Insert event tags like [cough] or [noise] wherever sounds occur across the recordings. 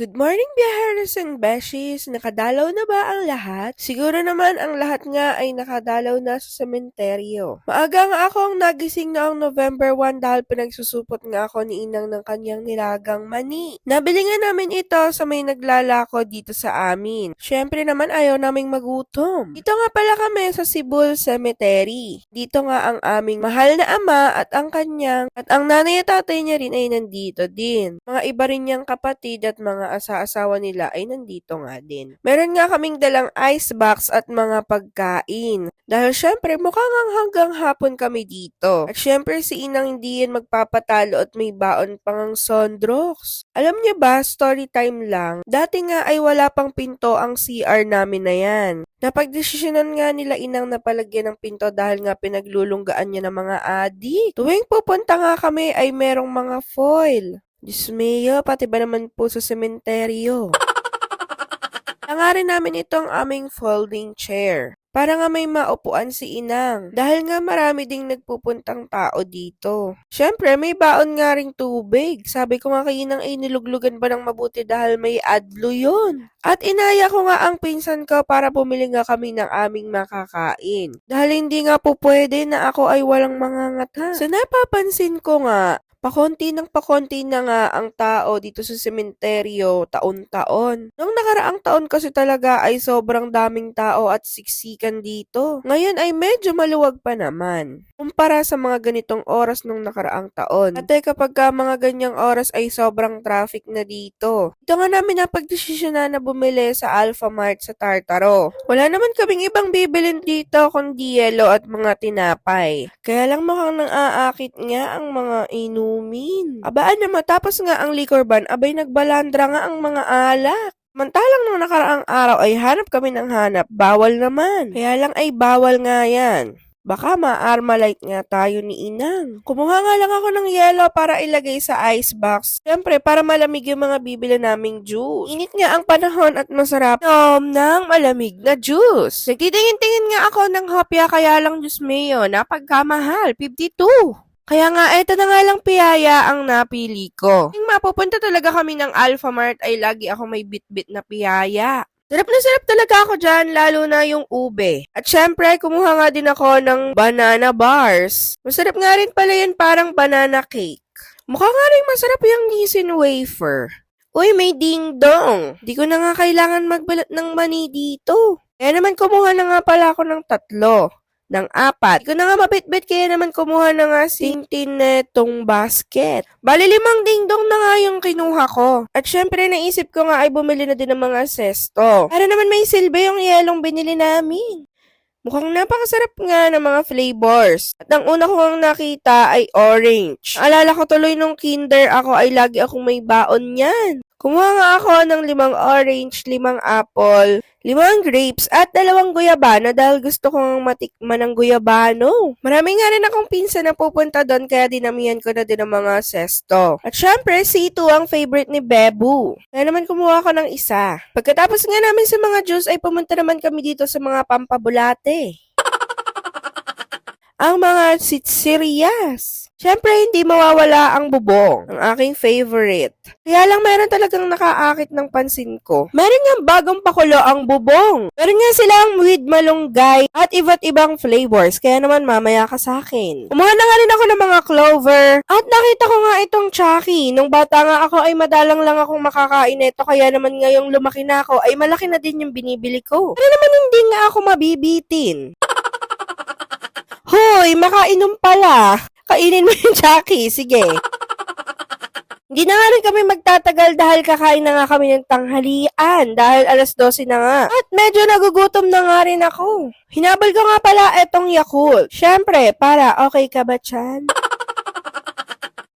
Good morning, biyaheros and beshies! Nakadalaw na ba ang lahat? Siguro naman ang lahat nga ay nakadalaw na sa sementeryo. Maaga nga ako ang nagising noong November 1 dahil pinagsusupot nga ako ni Inang ng kanyang nilagang mani. Nabili nga namin ito sa may naglalako dito sa amin. Siyempre naman ayaw naming magutom. Dito nga pala kami sa Sibul Cemetery. Dito nga ang aming mahal na ama at ang kanyang at ang nanay at tatay niya rin ay nandito din. Mga iba rin niyang kapatid at mga asa-asawa nila ay nandito nga din. Meron nga kaming dalang ice box at mga pagkain. Dahil syempre mukhang ang hanggang hapon kami dito. At syempre si Inang hindi yan magpapatalo at may baon pang Sondrox. Alam niyo ba, story time lang, dati nga ay wala pang pinto ang CR namin na yan. Napagdesisyonan nga nila inang napalagyan ng pinto dahil nga pinaglulunggaan niya ng mga adi. Tuwing pupunta nga kami ay merong mga foil. Diyos mio, pati ba naman po sa sementeryo? [laughs] Hangarin namin itong aming folding chair. Para nga may maupuan si Inang. Dahil nga marami ding nagpupuntang tao dito. Siyempre, may baon nga ring tubig. Sabi ko nga kay Inang ay niluglugan ba ng mabuti dahil may adlo yun. At inaya ko nga ang pinsan ko para bumili nga kami ng aming makakain. Dahil hindi nga po pwede na ako ay walang mangangata. So napapansin ko nga, Pakonti ng pakonti na nga ang tao dito sa sementeryo taon-taon. Noong nakaraang taon kasi talaga ay sobrang daming tao at siksikan dito. Ngayon ay medyo maluwag pa naman. Kumpara sa mga ganitong oras nung nakaraang taon. At kapag ka mga ganyang oras ay sobrang traffic na dito. Ito nga namin napagdesisyon na bumili sa Alpha Mart sa Tartaro. Wala naman kaming ibang bibilin dito kundi yelo at mga tinapay. Kaya lang mukhang nang aakit nga ang mga inumin. Abaan na matapos nga ang liquor ban, abay nagbalandra nga ang mga alak. Mantalang nung nakaraang araw ay hanap kami ng hanap, bawal naman. Kaya lang ay bawal nga yan. Baka ma-armalite nga tayo ni Inang. Kumuha nga lang ako ng yelo para ilagay sa ice box. Siyempre, para malamig yung mga bibili naming juice. Init nga ang panahon at masarap nom ng malamig na juice. Nagtitingin-tingin nga ako ng hopya kaya lang Diyos mayo, napagkamahal, 52. Kaya nga, eto na nga lang piyaya ang napili ko. Yung mapupunta talaga kami ng Alpha Mart ay lagi ako may bit-bit na piyaya. Sarap na sarap talaga ako dyan, lalo na yung ube. At syempre, kumuha nga din ako ng banana bars. Masarap nga rin pala yan parang banana cake. Mukha nga rin masarap yung Nissin wafer. Uy, may ding-dong. Di ko na nga kailangan magbalat ng mani dito. Kaya naman kumuha na nga pala ako ng tatlo ng apat. Ko na nga mabitbit kaya naman kumuha na nga sintin netong basket. Bali limang dingdong na nga yung kinuha ko. At syempre naisip ko nga ay bumili na din ng mga sesto. Para naman may silbi yung yelong binili namin. Mukhang napakasarap nga ng mga flavors. At ang una ko ang nakita ay orange. Alala ko tuloy nung kinder ako ay lagi akong may baon niyan. Kumuha nga ako ng limang orange, limang apple, limang grapes, at dalawang guyabano dahil gusto kong matikman ng guyabano. Marami nga rin akong pinsan na pupunta doon kaya dinamihan ko na din ang mga sesto. At syempre, C2 ang favorite ni Bebu. Kaya naman kumuha ko ng isa. Pagkatapos nga namin sa mga juice ay pumunta naman kami dito sa mga pampabulate ang mga sitsirias. Siyempre, hindi mawawala ang bubong, ang aking favorite. Kaya lang meron talagang nakaakit ng pansin ko. Meron nga bagong pakulo ang bubong. Meron nga silang with malunggay at iba't ibang flavors. Kaya naman mamaya ka sa akin. Kumuha na nga rin ako ng mga clover. At nakita ko nga itong Chucky. Nung bata nga ako ay madalang lang akong makakain nito. Kaya naman ngayong lumaki na ako ay malaki na din yung binibili ko. Pero naman hindi nga ako mabibitin. Hoy, makainom pala. Kainin mo yung Chucky. Sige. Hindi na nga rin kami magtatagal dahil kakain na nga kami ng tanghalian dahil alas 12 na nga. At medyo nagugutom na nga rin ako. Hinabol ko nga pala etong Yakult. Syempre, para okay ka ba, Chan?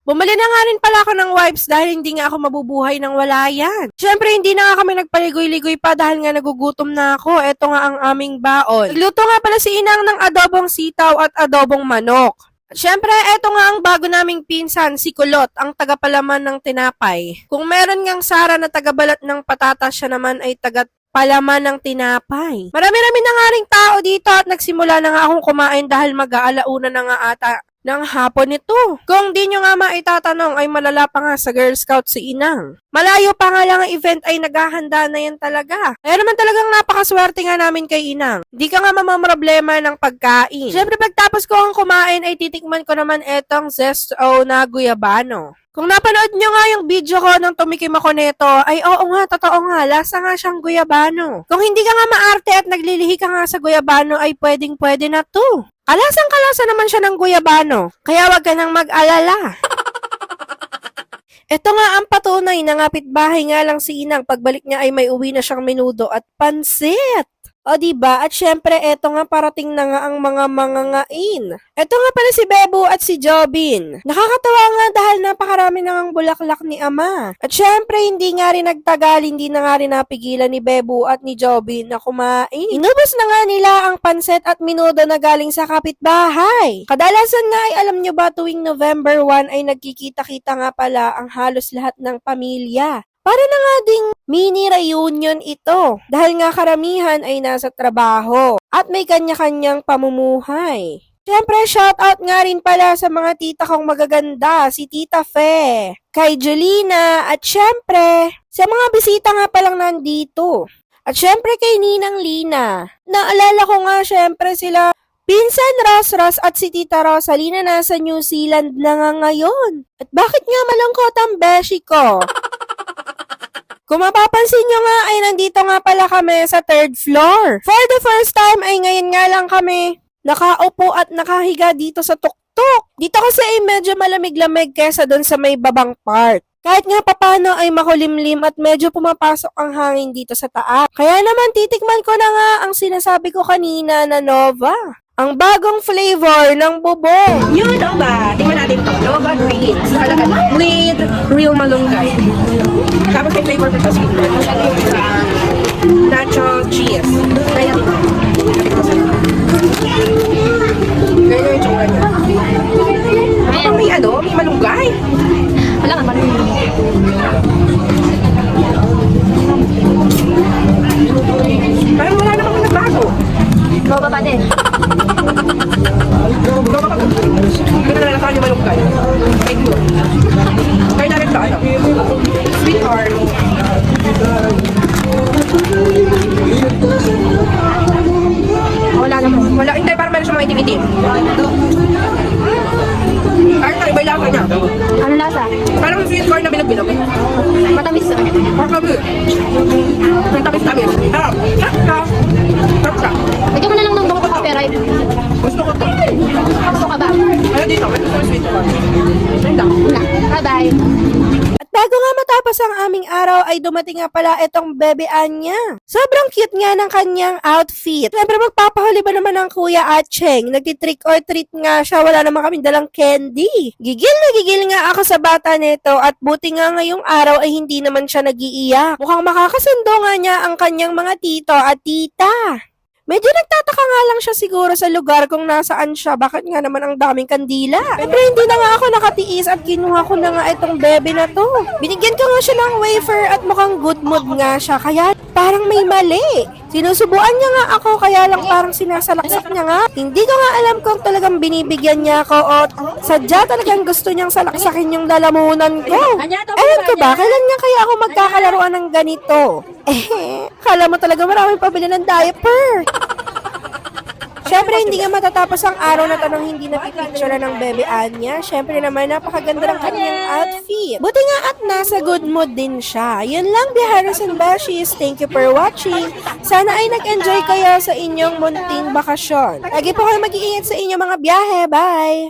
Bumili na nga rin pala ako ng wipes dahil hindi nga ako mabubuhay nang wala yan. Siyempre, hindi na nga kami nagpaligoy-ligoy pa dahil nga nagugutom na ako. Ito nga ang aming baon. Nagluto nga pala si Inang ng adobong sitaw at adobong manok. Siyempre, eto nga ang bago naming pinsan, si Kulot, ang tagapalaman ng tinapay. Kung meron ngang Sara na tagabalat ng patatas, siya naman ay taga palaman ng tinapay. Marami-rami na nga ring tao dito at nagsimula na nga akong kumain dahil mag-aalauna na nga ata ng hapon nito. Kung di nyo nga maitatanong ay malala pa nga sa Girl Scout si Inang. Malayo pa nga lang ang event ay naghahanda na yan talaga. Kaya naman talagang napakaswerte nga namin kay Inang. Di ka nga mamamroblema ng pagkain. Siyempre pagtapos ko ang kumain ay titikman ko naman etong zesto na guyabano. Kung napanood nyo nga yung video ko nung tumikim ako nito, ay oo nga, totoo nga, lasa nga siyang guyabano. Kung hindi ka nga maarte at naglilihi ka nga sa guyabano, ay pwedeng pwede na to. Kalasang kalasa naman siya ng guyabano, kaya wag ka nang mag-alala. Ito nga ang patunay na ngapit bahay nga lang si Inang pagbalik niya ay may uwi na siyang menudo at pansit. O di ba? At syempre, eto nga parating na nga ang mga mangangain. Eto nga pala si Bebo at si Jobin. Nakakatawa nga dahil napakarami na ngang bulaklak ni Ama. At syempre, hindi nga rin nagtagal, hindi na nga rin napigilan ni Bebo at ni Jobin na kumain. Inubos na nga nila ang pansit at minudo na galing sa kapitbahay. Kadalasan nga ay alam nyo ba tuwing November 1 ay nagkikita-kita nga pala ang halos lahat ng pamilya. Para na nga ding mini reunion ito dahil nga karamihan ay nasa trabaho at may kanya-kanyang pamumuhay. Siyempre, shoutout nga rin pala sa mga tita kong magaganda, si Tita Fe, kay Jolina, at syempre, sa mga bisita nga palang nandito. At syempre kay Ninang Lina. Naalala ko nga syempre sila Pinsan Ros Ros at si Tita Rosalina nasa New Zealand na nga ngayon. At bakit nga malungkot ang beshi ko? [laughs] Kung mapapansin nyo nga ay nandito nga pala kami sa third floor. For the first time ay ngayon nga lang kami nakaupo at nakahiga dito sa tuktok. Dito kasi ay medyo malamig-lamig kesa doon sa may babang part. Kahit nga papano ay makulimlim at medyo pumapasok ang hangin dito sa taas. Kaya naman titikman ko na nga ang sinasabi ko kanina na Nova. Ang bagong flavor ng bubong. Yun ang ba? Tingnan natin to. Nova Green. With real malunggay. Tapos may flavor pa sa sweet corn. Nacho cheese. Kaya ito. Kaya yung tsura niya. Parang may ano, may malunggay. Wala nga marunong. Parang wala. Boba pa din. Pero nalalakaan yung malunggay. May good. Kaya namin sa ano. Sweet corn. Wala naman. Wala. Hindi, parang meron siya mga itim-itim. Ay, ito, iba lasa niya. Ano lasa? Parang sweet corn na bilog-bilog. Matamis. Parang kami. Ang tamis-tamis. Ah, Bye-bye. At bago nga matapos ang aming araw ay dumating nga pala itong bebe Anya. Sobrang cute nga ng kanyang outfit. Siyempre magpapahuli ba naman ang kuya Acheng? Nagtitrick or treat nga siya. Wala naman kaming dalang candy. Gigil na gigil nga ako sa bata nito at buti nga ngayong araw ay hindi naman siya nagiiyak. Mukhang makakasundo nga niya ang kanyang mga tito at tita. Medyo nagtataka nga lang siya siguro sa lugar kung nasaan siya. Bakit nga naman ang daming kandila? Siyempre hindi na nga ako nakatiis at kinuha ko na nga itong bebe na to. Binigyan ko nga siya ng wafer at mukhang good mood nga siya. Kaya parang may mali. Sinusubuan niya nga ako kaya lang parang sinasalaksak niya nga. Hindi ko nga alam kung talagang binibigyan niya ako o sadya talagang gusto niyang salaksakin yung lalamunan ko. Ewan ko ba, kailan nga kaya ako magkakalaruan ng ganito? Eh, [laughs] kala mo talaga maraming pabili ng diaper. Siyempre, hindi nga matatapos ang araw na to nang hindi napipicture ng bebe Anya. Siyempre naman, napakaganda ng kanyang outfit. Buti nga at nasa good mood din siya. Yun lang, Biharas and Bashies. Thank you for watching. Sana ay nag-enjoy kayo sa inyong munting bakasyon. Lagi po kayo mag-iingat sa inyong mga biyahe. Bye!